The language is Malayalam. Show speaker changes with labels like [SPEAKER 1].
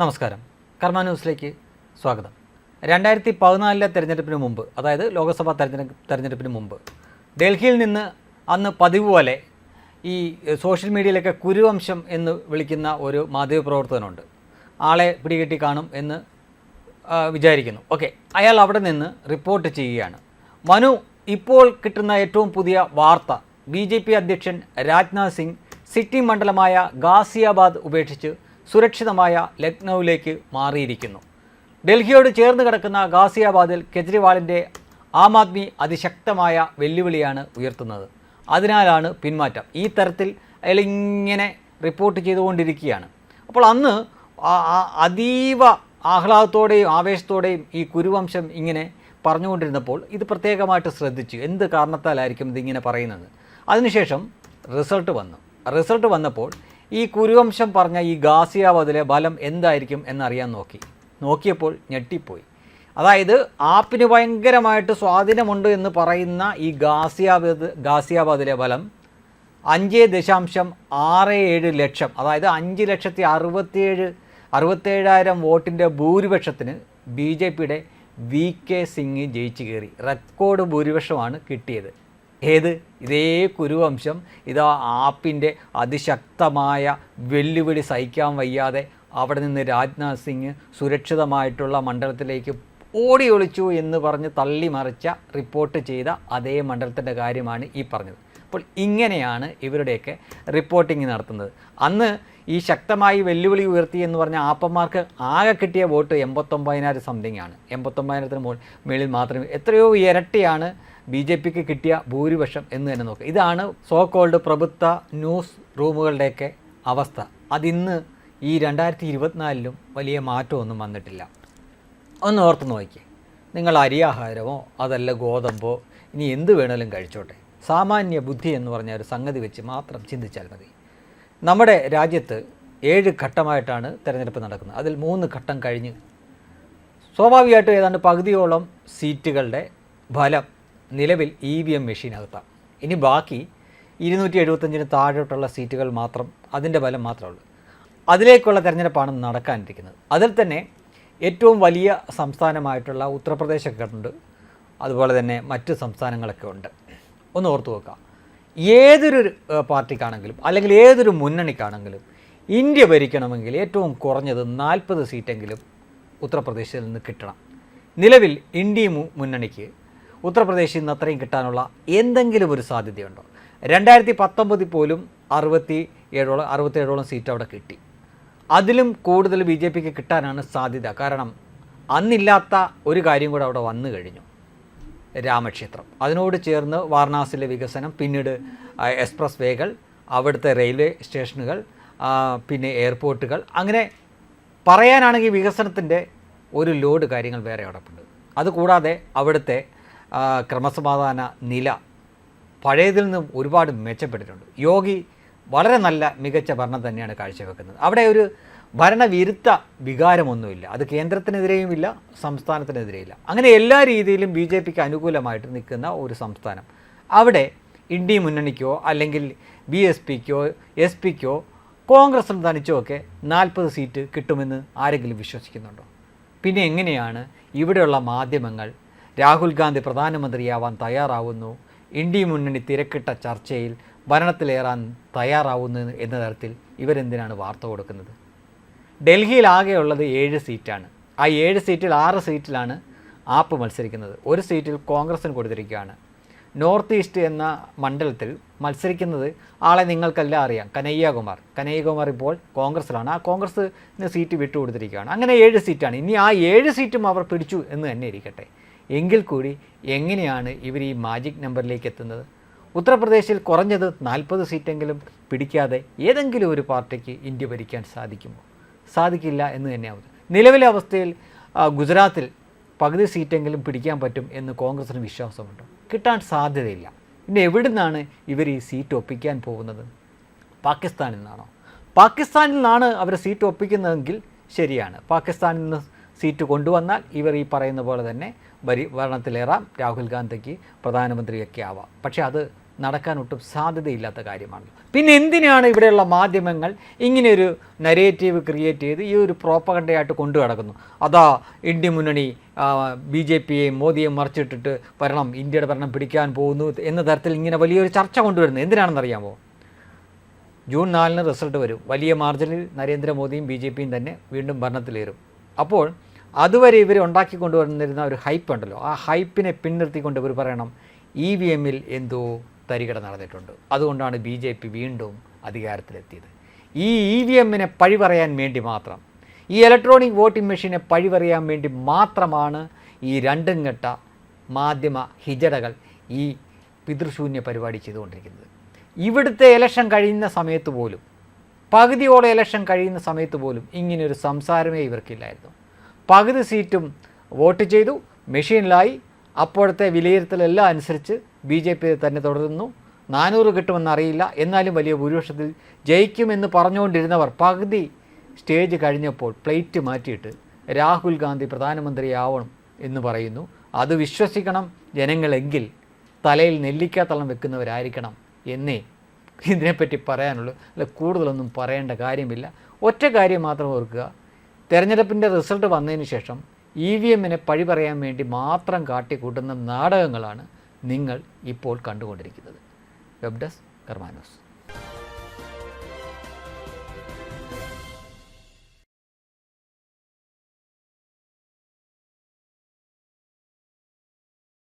[SPEAKER 1] നമസ്കാരം. കർമ്മ ന്യൂസിലേക്ക് സ്വാഗതം. രണ്ടായിരത്തി പതിനാലിലെ തെരഞ്ഞെടുപ്പിന് മുമ്പ് അതായത് ലോക്സഭാ തെരഞ്ഞെടുപ്പ് തെരഞ്ഞെടുപ്പിന് മുമ്പ് ഡൽഹിയിൽ നിന്ന് അന്ന് പതിവ് പോലെ ഈ സോഷ്യൽ മീഡിയയിലൊക്കെ കുരുവംശം എന്ന് വിളിക്കുന്ന ഒരു മാധ്യമ മാധ്യമപ്രവർത്തകനുണ്ട്. ആളെ പിടികെട്ടി കാണും എന്ന് വിചാരിക്കുന്നു. ഓക്കെ അയാൾ അവിടെ നിന്ന് റിപ്പോർട്ട് ചെയ്യുകയാണ്. മനു ഇപ്പോൾ കിട്ടുന്ന ഏറ്റവും പുതിയ വാർത്ത ബി ജെ പി അധ്യക്ഷൻ രാജ്നാഥ് സിംഗ് സിറ്റി മണ്ഡലമായ ഗാസിയാബാദ് ഉപേക്ഷിച്ച് സുരക്ഷിതമായ ലക്നൌവിലേക്ക് മാറിയിരിക്കുന്നു. ഡൽഹിയോട് ചേർന്ന് കിടക്കുന്ന ഗാസിയാബാദിൽ കെജ്രിവാളിന്റെ ആം ആദ്മി അതിശക്തമായ വെല്ലുവിളിയാണ് ഉയർത്തുന്നത്. അതിനാലാണ് പിന്മാറ്റം. ഈ തരത്തിൽ അയാൾ ഇങ്ങനെ റിപ്പോർട്ട് ചെയ്തുകൊണ്ടിരിക്കുകയാണ്. അപ്പോൾ അന്ന് അതീവ ആഹ്ലാദത്തോടെയും ആവേശത്തോടെയും ഈ കുരുവംശം ഇങ്ങനെ പറഞ്ഞുകൊണ്ടിരുന്നപ്പോൾ ഇത് പ്രത്യേകമായിട്ട് ശ്രദ്ധിച്ചു. എന്ത് കാരണത്താലായിരിക്കും ഇതിങ്ങനെ പറയുന്നത്? അതിനുശേഷം റിസൾട്ട് വന്നു. റിസൾട്ട് വന്നപ്പോൾ ഈ കുരുവംശം പറഞ്ഞ ഈ ഗാസിയാബാദിലെ ബലം എന്തായിരിക്കും എന്നറിയാൻ നോക്കി. നോക്കിയപ്പോൾ ഞെട്ടിപ്പോയി. അതായത് ആപ്പിന് ഭയങ്കരമായിട്ട് സ്വാധീനമുണ്ട് എന്ന് പറയുന്ന ഈ ഗാസിയാബാദ് ഗാസിയാബാദിലെ ബലം അഞ്ച് ദശാംശം ആറ് ഏഴ് ലക്ഷം അതായത് അഞ്ച് ലക്ഷത്തി അറുപത്തിയേഴ് അറുപത്തേഴായിരം വോട്ടിന്റെ ഭൂരിപക്ഷത്തിന് ബി ജെ പിയുടെ വി കെ സിംഗ് ജയിച്ചു കയറി. റെക്കോർഡ് ഭൂരിപക്ഷമാണ് കിട്ടിയത്. ഏത്? ഇതേ കുരുവംശം. ഇതാ ആപ്പിന്റെ അതിശക്തമായ വെല്ലുവിളി സഹിക്കാൻ വയ്യാതെ അവിടെ നിന്ന് രാജ്നാഥ് സിംഗ് സുരക്ഷിതമായിട്ടുള്ള മണ്ഡലത്തിലേക്ക് ഓടി ഒളിച്ചു എന്ന് പറഞ്ഞ് തള്ളി മറിച്ച റിപ്പോർട്ട് ചെയ്ത അതേ മണ്ഡലത്തിന്റെ കാര്യമാണ് ഈ പറഞ്ഞത്. അപ്പോൾ ഇങ്ങനെയാണ് ഇവരുടെയൊക്കെ റിപ്പോർട്ടിംഗ് നടത്തുന്നത്. അന്ന് ഈ ശക്തമായി വെല്ലുവിളി ഉയർത്തി എന്ന് പറഞ്ഞ ആപ്പന്മാർക്ക് ആകെ കിട്ടിയ വോട്ട് എൺപത്തൊമ്പതിനായിരം സംതിങ് ആണ്. എൺപത്തൊമ്പതിനായിരത്തിന് മുകളിൽ മാത്രമേ എത്രയോ ഇരട്ടിയാണ് ബി ജെ പിക്ക് കിട്ടിയ ഭൂരിപക്ഷം എന്ന് തന്നെ നോക്കുക ഇതാണ് സോ കോൾഡ് പ്രഭുത്വ ന്യൂസ് റൂമുകളുടെയൊക്കെ അവസ്ഥ. അതിന്ന് ഈ രണ്ടായിരത്തി ഇരുപത്തിനാലിലും വലിയ മാറ്റമൊന്നും വന്നിട്ടില്ല. ഒന്ന് ഓർത്ത് നോക്കിയേ നിങ്ങൾ അരിയാഹാരമോ അതല്ല ഗോതമ്പോ ഇനി എന്ത് വേണേലും കഴിച്ചോട്ടെ. സാമാന്യ ബുദ്ധി എന്ന് പറഞ്ഞ ഒരു സംഗതി വെച്ച് മാത്രം ചിന്തിച്ചാൽ മതി. നമ്മുടെ രാജ്യത്ത് ഏഴ് ഘട്ടമായിട്ടാണ് തിരഞ്ഞെടുപ്പ് നടക്കുന്നത്. അതിൽ മൂന്ന് ഘട്ടം കഴിഞ്ഞ് സ്വാഭാവികമായിട്ടും ഏതാണ്ട് പകുതിയോളം സീറ്റുകളുടെ ഫലം നിലവിൽ ഇ വി എം മെഷീനകത്താണ് ഇനി ബാക്കി ഇരുന്നൂറ്റി എഴുപത്തഞ്ചിന് താഴോട്ടുള്ള സീറ്റുകൾ മാത്രം അതിന്റെ ഫലം മാത്രമേ ഉള്ളൂ. അതിലേക്കുള്ള തെരഞ്ഞെടുപ്പാണ് നടക്കാനിരിക്കുന്നത്. അതിൽ തന്നെ ഏറ്റവും വലിയ സംസ്ഥാനമായിട്ടുള്ള ഉത്തർപ്രദേശൊക്കെ ഉണ്ട്. അതുപോലെ തന്നെ മറ്റ് സംസ്ഥാനങ്ങളൊക്കെ ഉണ്ട്. ഒന്ന് ഓർത്തു നോക്കുക ഏതൊരു പാർട്ടിക്കാണെങ്കിലും അല്ലെങ്കിൽ ഏതൊരു മുന്നണിക്കാണെങ്കിലും ഇന്ത്യ ഭരിക്കണമെങ്കിൽ ഏറ്റവും കുറഞ്ഞത് നാൽപ്പത് സീറ്റെങ്കിലും ഉത്തർപ്രദേശിൽ നിന്ന് കിട്ടണം. നിലവിൽ ഇന്ത്യ മുന്നണിക്ക് ഉത്തർപ്രദേശിൽ നിന്ന് അത്രയും കിട്ടാനുള്ള എന്തെങ്കിലും ഒരു സാധ്യതയുണ്ടോ? രണ്ടായിരത്തി പത്തൊമ്പതിൽ പോലും അറുപത്തി ഏഴോളം അറുപത്തേഴോളം സീറ്റ് അവിടെ കിട്ടി. അതിലും കൂടുതൽ ബി ജെ പിക്ക് കിട്ടാനാണ് സാധ്യത. കാരണം അന്നില്ലാത്ത ഒരു കാര്യം കൂടെ അവിടെ വന്നു കഴിഞ്ഞു. രാമക്ഷേത്രം. അതിനോട് ചേർന്ന് വാരണാസിയിലെ വികസനം പിന്നീട് എക്സ്പ്രസ് വേകൾ അവിടുത്തെ റെയിൽവേ സ്റ്റേഷനുകൾ പിന്നെ എയർപോർട്ടുകൾ. അങ്ങനെ പറയാനാണെങ്കിൽ വികസനത്തിന്റെ ഒരു ലോഡ് കാര്യങ്ങൾ വേറെ കിടപ്പുണ്ട് അതുകൂടാതെ അവിടുത്തെ ക്രമസമാധാന നില പഴയതിൽ നിന്നും ഒരുപാട് മെച്ചപ്പെട്ടിട്ടുണ്ട്. യോഗി വളരെ നല്ല മികച്ച ഭരണം തന്നെയാണ് കാഴ്ചവെക്കുന്നത്. അവിടെ ഒരു ഭരണവിരുദ്ധ വികാരമൊന്നുമില്ല. അത് കേന്ദ്രത്തിനെതിരെയും ഇല്ല സംസ്ഥാനത്തിനെതിരെയും ഇല്ല. അങ്ങനെ എല്ലാ രീതിയിലും ബി ജെ പിക്ക് അനുകൂലമായിട്ട് നിൽക്കുന്ന ഒരു സംസ്ഥാനം. അവിടെ ഇന്ത്യ മുന്നണിക്കോ അല്ലെങ്കിൽ ബി എസ് പിക്കോ എസ് പിക്കോ കോൺഗ്രസും തനിച്ചോ ഒക്കെ നാൽപ്പത് സീറ്റ് കിട്ടുമെന്ന് ആരെങ്കിലും വിശ്വസിക്കുന്നുണ്ടോ? പിന്നെ എങ്ങനെയാണ് ഇവിടെയുള്ള മാധ്യമങ്ങൾ രാഹുൽ ഗാന്ധി പ്രധാനമന്ത്രിയാവാൻ തയ്യാറാവുന്നു. ഇന്ത്യ മുന്നണി തിരക്കിട്ട ചർച്ചയിൽ ഭരണത്തിലേറാൻ തയ്യാറാവുന്നു എന്ന തരത്തിൽ ഇവരെന്തിനാണ് വാർത്ത കൊടുക്കുന്നത്? ഡൽഹിയിൽ ആകെയുള്ളത് ഏഴ് സീറ്റാണ്. ആ ഏഴ് സീറ്റിൽ ആറ് സീറ്റിലാണ് ആപ്പ് മത്സരിക്കുന്നത്. ഒരു സീറ്റിൽ കോൺഗ്രസിന് കൊടുത്തിരിക്കുകയാണ്. നോർത്ത് ഈസ്റ്റ് എന്ന മണ്ഡലത്തിൽ മത്സരിക്കുന്നത് ആളെ നിങ്ങൾക്കെല്ലാം അറിയാം. കനയ്യകുമാർ. കനയ്യകുമാർ ഇപ്പോൾ കോൺഗ്രസ്സിലാണ് ആ കോൺഗ്രസ് സീറ്റ് വിട്ടുകൊടുത്തിരിക്കുകയാണ്. അങ്ങനെ ഏഴ് സീറ്റാണ്. ഇനി ആ ഏഴ് സീറ്റും അവർ പിടിച്ചു എന്ന് തന്നെ ഇരിക്കട്ടെ. എങ്കിൽ കൂടി എങ്ങനെയാണ് ഇവർ ഈ മാജിക് നമ്പറിലേക്ക് എത്തുന്നത്? ഉത്തർപ്രദേശിൽ കുറഞ്ഞത് നാൽപ്പത് സീറ്റെങ്കിലും പിടിക്കാതെ ഏതെങ്കിലും ഒരു പാർട്ടിക്ക് ഇന്ത്യ ഭരിക്കാൻ സാധിക്കുമോ? സാധിക്കില്ല എന്ന് തന്നെയാവും. നിലവിലെ അവസ്ഥയിൽ ഗുജറാത്തിൽ പകുതി സീറ്റെങ്കിലും പിടിക്കാൻ പറ്റും എന്ന് കോൺഗ്രസിന് വിശ്വാസമുണ്ട്. കിട്ടാൻ സാധ്യതയില്ല. പിന്നെ നിന്നാണ് ഇവർ ഈ സീറ്റ് ഒപ്പിക്കാൻ പോകുന്നത്? പാകിസ്ഥാനിൽ നിന്നാണോ? പാകിസ്ഥാനിൽ നിന്നാണ് അവർ സീറ്റ് ഒപ്പിക്കുന്നതെങ്കിൽ ശരിയാണ്. പാകിസ്ഥാനിൽ നിന്ന് സീറ്റ് കൊണ്ടുവന്നാൽ ഇവർ ഈ പറയുന്ന പോലെ തന്നെ ഭരി ഭരണത്തിലേറാം. രാഹുൽ ഗാന്ധിക്ക് പ്രധാനമന്ത്രിയൊക്കെ ആവാം. പക്ഷേ അത് നടക്കാൻ ഒട്ടും സാധ്യതയില്ലാത്ത കാര്യമാണ് പിന്നെ എന്തിനാണ് ഇവിടെയുള്ള മാധ്യമങ്ങൾ ഇങ്ങനെയൊരു നരേറ്റീവ് ക്രിയേറ്റ് ചെയ്ത് ഈ ഒരു പ്രോപ്പകണ്ടയായിട്ട് കൊണ്ടു കിടക്കുന്നു അതാ ഇന്ത്യ മുന്നണി ബി ജെ പിയെയും മോദിയെയും മറിച്ചിട്ടിട്ട് ഭരണം ഇന്ത്യയുടെ ഭരണം പിടിക്കാൻ പോകുന്നു എന്ന തരത്തിൽ ഇങ്ങനെ വലിയൊരു ചർച്ച കൊണ്ടുവരുന്നത് എന്തിനാണെന്നറിയാമോ ജൂൺ നാലിന് റിസൾട്ട് വരും. വലിയ മാർജിനിൽ നരേന്ദ്രമോദിയും ബി ജെ പിയും തന്നെ വീണ്ടും ഭരണത്തിലേറും. അപ്പോൾ അതുവരെ ഇവർ ഉണ്ടാക്കി കൊണ്ടുവന്നിരുന്ന ഒരു ഹൈപ്പ് ഉണ്ടല്ലോ. ആ ഹൈപ്പിനെ പിൻനിർത്തിക്കൊണ്ട് ഇവർ പറയണം ഇ വി എമ്മിൽ എന്തോ തരികട നടന്നിട്ടുണ്ട്. അതുകൊണ്ടാണ് ബി ജെ പി വീണ്ടും അധികാരത്തിലെത്തിയത്. ഈ ഇ വി എമ്മിനെ പഴി പറയാൻ വേണ്ടി മാത്രം ഈ ഇലക്ട്രോണിക് വോട്ടിംഗ് മെഷീനെ പഴി പറയാൻ വേണ്ടി മാത്രമാണ് ഈ രണ്ടും ഘട്ട മാധ്യമ ഹിജടകൾ ഈ പിതൃശൂന്യ പരിപാടി ചെയ്തുകൊണ്ടിരിക്കുന്നത്. ഇവിടുത്തെ ഇലക്ഷൻ കഴിയുന്ന സമയത്ത് പോലും പകുതിയോടെ ഇലക്ഷൻ കഴിയുന്ന സമയത്ത് പോലും ഇങ്ങനെയൊരു സംസാരമേ ഇവർക്കില്ലായിരുന്നു. പകുതി സീറ്റും വോട്ട് ചെയ്തു. മെഷീനിലായി. അപ്പോഴത്തെ വിലയിരുത്തലെല്ലാം അനുസരിച്ച് ബി ജെ പി തന്നെ തുടരുന്നു. നാനൂറ് കിട്ടുമെന്ന് അറിയില്ല. എന്നാലും വലിയ ഭൂരിപക്ഷത്തിൽ ജയിക്കുമെന്ന് പറഞ്ഞുകൊണ്ടിരുന്നവർ പകുതി സ്റ്റേജ് കഴിഞ്ഞപ്പോൾ പ്ലേറ്റ് മാറ്റിയിട്ട് രാഹുൽ ഗാന്ധി പ്രധാനമന്ത്രിയാവണം എന്ന് പറയുന്നു. അത് വിശ്വസിക്കണം ജനങ്ങളെങ്കിൽ തലയിൽ നെല്ലിക്കാത്തളം വെക്കുന്നവരായിരിക്കണം എന്നേ ഇതിനെപ്പറ്റി പറയാനുള്ളൂ. അല്ല കൂടുതലൊന്നും പറയേണ്ട കാര്യമില്ല. ഒറ്റ കാര്യം മാത്രം ഓർക്കുക. തെരഞ്ഞെടുപ്പിന്റെ റിസൾട്ട് വന്നതിന് ശേഷം ഇ വി എമ്മിനെ പഴി പറയാൻ വേണ്ടി മാത്രം കാട്ടിക്കൂട്ടുന്ന നാടകങ്ങളാണ് നിങ്ങൾ ഇപ്പോൾ കണ്ടുകൊണ്ടിരിക്കുന്നത്. Web desk കർമാനോസ്.